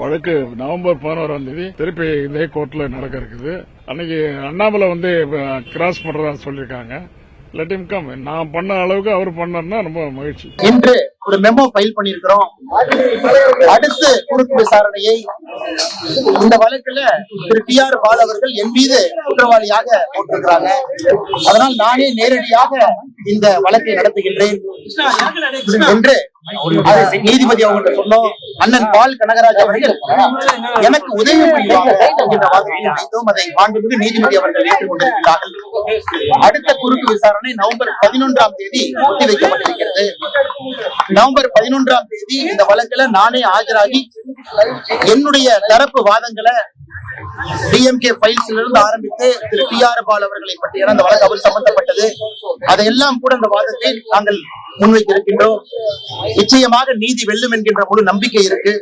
வழக்கு நவம்பர் பதினோராம் தேதி திருப்பி இதே கோர்ட்ல நடக்க இருக்குது அன்னைக்கு அண்ணாமலை வந்து கிராஸ் பண்றதா சொல்லியிருக்காங்க லெட் him கம் நான் பண்ண அளவுக்கு அவர் பண்ணாருன்னா ரொம்ப மகிழ்ச்சி. இன்று ஒரு மெமோ ஃபைல் பண்ணியிருக்கிறோம். அடுத்து குறுக்கு விசாரணையை இந்த வழக்குல திரு டி ஆர் பால் அவர்கள் என் மீது குற்றவாளியாக போட்டிருக்கிறாங்க. அதனால் நானே நேரடியாக இந்த வழக்கை நடத்துகின்றேன். என்று நீதிபதி அவங்கள்ட்ட சொன்னோம். அண்ணன் பால் கனகராஜ் அவர்கள் எனக்கு உதவி வைத்தோம் அதை மாண்புமிகு நீதிபதி அவர்கள் ஏற்றுக்கொண்டிருக்கிறார்கள். அடுத்த குறுக்கு விசாரணை நவம்பர் பதினொன்றாம் தேதி ஒத்திவைக்கப்பட்டிருக்கிறது. நவம்பர் பதினொன்றாம் தேதி இந்த வழக்குல நானே ஆஜராகி என்னுடைய தரப்பு வாதங்களை டிஎம்கே ஃபைல்ஸ்ல இருந்து ஆரம்பித்து திரு டி ஆர் பால் அவர்களை பற்றியான அந்த வழக்கு அவர் சம்பந்தப்பட்டது. அதையெல்லாம் கூட அந்த வாதத்தை நாங்கள் முன்வைக்க இருக்கின்றோம் நிச்சயமாக நீதி வெல்லும் என்கின்ற முழு நம்பிக்கை இருக்கு.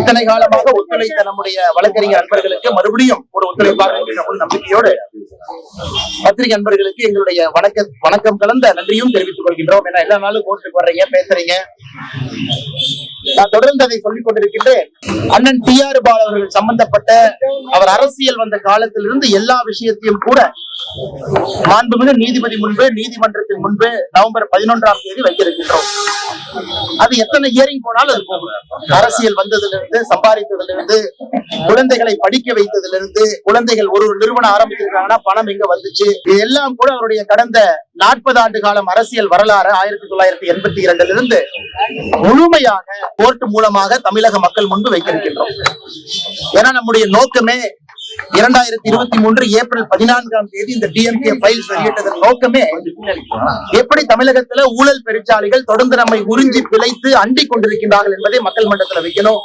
இத்தனை காலமாக ஒத்துழைத்த நம்முடைய வழக்கறிஞர் அன்பர்களுக்கு மறுபடியும் ஒரு ஒத்துழைப்பாக என்கின்ற முழு நம்பிக்கையோடு பத்திரிகை அன்பர்களுக்கு எங்களுடைய வணக்க வணக்கம் கலந்த நன்றியும் தெரிவித்துக் கொள்கின்றோம். ஏன்னா எல்லா நாளும் கோர்ட்டுக்கு வர்றீங்க பேசுறீங்க. நான் தொடர்ந்து அதை சொல்லிக் கொண்டிருக்கின்றேன். அண்ணன் டி ஆர் பால் அவர்கள் சம்பந்தப்பட்ட அவர் அரசியல் வந்த காலத்திலிருந்து எல்லா விஷயத்தையும் கூட மாண்புமிகு நீதிபதி முன்பு நீதிமன்றத்தின் முன்பு நவம்பர் பதினொன்றாம் தேதி வைத்திருக்கின்றோம். அது எத்தனை இயரிங் போனாலும் அது போகும். அரசியல் வந்ததிலிருந்து சம்பாதித்ததிலிருந்து குழந்தைகளை படிக்க வைத்ததிலிருந்து குழந்தைகள் ஒரு ஒரு நிறுவனம் ஆரம்பிச்சிருக்காங்கன்னா பணம் எங்க வந்துச்சு? இது எல்லாம் கூட அவருடைய கடந்த நாற்பது ஆண்டு காலம் அரசியல் வரலாறு ஆயிரத்தி தொள்ளாயிரத்தி எண்பத்தி இரண்டுல இருந்து முழுமையாக கோர்ட் மூலமாக தமிழக மக்கள் முன்பு வைத்திருக்கின்றோம். ஏன்னா நம்முடைய நோக்கமே இரண்டாயிரத்தி இருபத்தி மூன்று ஏப்ரல் பதினான்காம் தேதி இந்த டிஎம்கே பைல்ஸ் வெளியிட்டதன் நோக்கமே எப்படி தமிழகத்துல ஊழல் பெருச்சாளிகள் தொடர்ந்து நம்மை உறிஞ்சி பிழைத்து அண்டிக் கொண்டிருக்கின்றார்கள் என்பதை மக்கள் மன்றத்துல வைக்கணும்.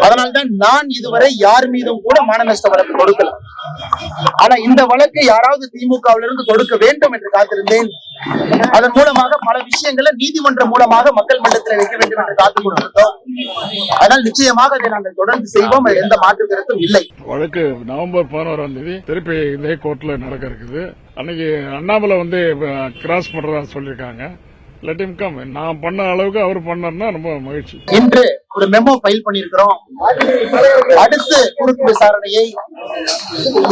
அதனால்தான் நான் இதுவரை யார் மீதும் கூட மானநஷ்ட வழக்கு கொடுக்கல. ஆனா இந்த வழக்கு யாராவது திமுகவிலிருந்து இருந்து கொடுக்க வேண்டும் என்று காத்திருந்தேன். அதன் மூலமாக பல விஷயங்களை நீதிமன்றம் மூலமாக மக்கள் மன்றத்தில் வைக்க வேண்டும் என்று காத்துக் கொண்டிருந்தோம். அதனால் நிச்சயமாக அதை நாங்கள் தொடர்ந்து செய்வோம். எந்த மாற்று கருத்தும் இல்லை. வழக்கு நவம்பர் பதினோராம் தேதி திருப்பி இதே கோர்ட்ல நடக்க இருக்குது. அன்னைக்கு அண்ணாமலை வந்து கிராஸ் பண்றதா சொல்லியிருக்காங்க. லெட் கம் நான் பண்ண அளவுக்கு அவர் பண்ணாருன்னா ரொம்ப மகிழ்ச்சி. இன்று ஒரு மெமோ ஃபைல் பண்ணியிருக்கிறோம் அடுத்து குறுக்கு விசாரணையை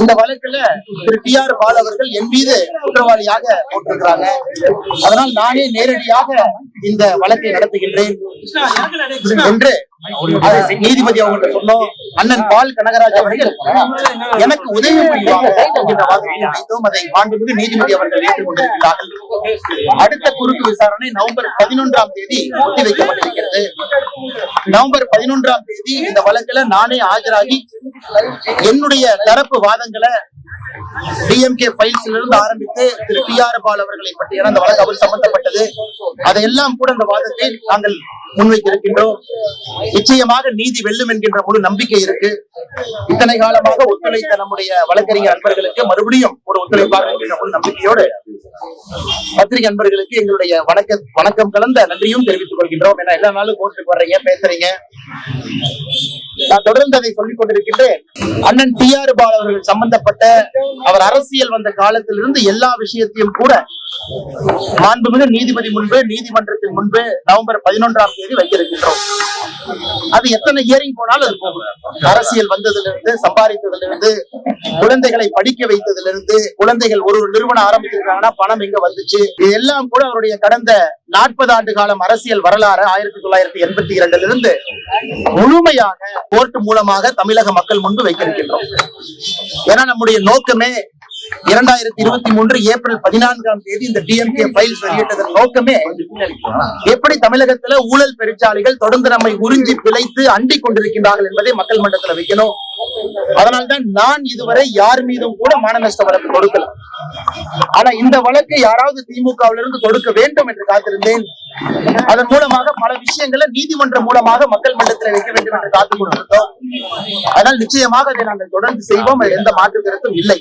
இந்த வழக்குல திரு டி ஆர் பால் அவர்கள் என் மீது குற்றவாளியாக போட்டிருக்கிறாங்க. அதனால் நானே நேரடியாக இந்த வழக்கை நடத்துகின்றேன். என்று நீதிபதி அவங்கள்ட்ட சொன்னோம். அண்ணன் பால் கனகராஜ் அவர்கள் எனக்கு உதவி புரிவாங்க என்கின்ற வாதத்தை அதை மாண்புமிகு நீதிபதி அவர்கள் ஏற்றுக்கொண்டிருக்கிறார்கள். அடுத்த குறுக்கு விசாரணை நவம்பர் பதினொன்றாம் தேதி ஒத்தி வைக்கப்பட்டிருக்கிறது. நவம்பர் பதினொன்றாம் தேதி இந்த வழக்குல நானே ஆஜராகி என்னுடைய தரப்பு வாதங்களை டிஎம்கே ஃபைல்ஸ்ல இருந்து ஆரம்பித்து திரு பி ஆர் பால் அவர்களை பற்றி அந்த வழக்கு அவர் சம்பந்தப்பட்டது. அதையெல்லாம் கூட அந்த வாதத்தை நாங்கள் முன்வைக்க இருக்கின்றோம் நிச்சயமாக நீதி வெல்லும் என்கின்ற முழு நம்பிக்கை இருக்கு. இத்தனை காலமாக ஒத்துழைத்த நம்முடைய வழக்கறிஞர் அன்பர்களுக்கு மறுபடியும் ஒரு ஒத்துழைப்பாக என்கின்ற முழு நம்பிக்கையோடு பத்திரிகை அன்பர்களுக்கு எங்களுடைய வணக்க வணக்கம் கலந்த நன்றியும் தெரிவித்துக் கொள்கின்றோம். ஏன்னா எல்லா நாளும் கோர்ட்டுக்கு வர்றீங்க பேசுறீங்க. நான் தொடர்ந்து அதை சொல்லிக் கொண்டிருக்கின்றேன். அண்ணன் டி ஆர் பால் அவர்கள் சம்பந்தப்பட்ட அவர் அரசியல் வந்த காலத்திலிருந்து எல்லா விஷயத்தையும் கூட மாண்புமிகு நீதிபதி முன்பு நீதிமன்றத்தின் முன்பு நவம்பர் பதினொன்றாம் தேதி வைத்திருக்கின்றோம். அது எத்தனை இயரிங் போனாலும் அது போகும் அரசியல் வந்ததுல இருந்து சம்பாதித்ததுல இருந்து குழந்தைகளை படிக்க வைத்ததிலிருந்து குழந்தைகள் ஒரு ஒரு நிறுவனம் ஆரம்பிச்சிருக்காங்கன்னா பணம் எங்க வந்துச்சு? இது எல்லாம் கூட அவருடைய கடந்த நாற்பது ஆண்டு காலம் அரசியல் வரலாறு ஆயிரத்தி தொள்ளாயிரத்தி எண்பத்தி இரண்டுல இருந்து முழுமையாக கோர்ட் மூலமாக தமிழக மக்கள் முன்பு வைத்திருக்கின்றோம். ஏன்னா நம்முடைய நோக்கமே இரண்டாயிரத்தி இருபத்தி மூன்று ஏப்ரல் பதினான்காம் தேதி இந்த டிஎம்கே ஃபைல்ஸ் வெளியிட்டதன் நோக்கமே எப்படி தமிழகத்துல ஊழல் பெருச்சாலைகள் தொடர்ந்து நம்மை உறிஞ்சி பிழைத்து அண்டி கொண்டிருக்கின்றார்கள் என்பதை மக்கள் மன்றத்துல வைக்கணும். அதனால்தான் நான் இதுவரை யார் மீதும் கூட மானநஷ்ட வழக்கு கொடுக்கல. ஆனா இந்த வழக்கு யாராவது திமுகவிலிருந்து கொடுக்க வேண்டும் என்று காத்திருந்தேன். அதன் மூலமாக பல விஷயங்களை நீதிமன்றம் மூலமாக மக்கள் மன்றத்தில் வைக்க வேண்டும் என்று காத்துக் கொண்டிருந்தோம் அதனால் நிச்சயமாக அதை நாங்கள் தொடர்ந்து செய்வோம். எந்த மாற்று கருத்தும் இல்லை.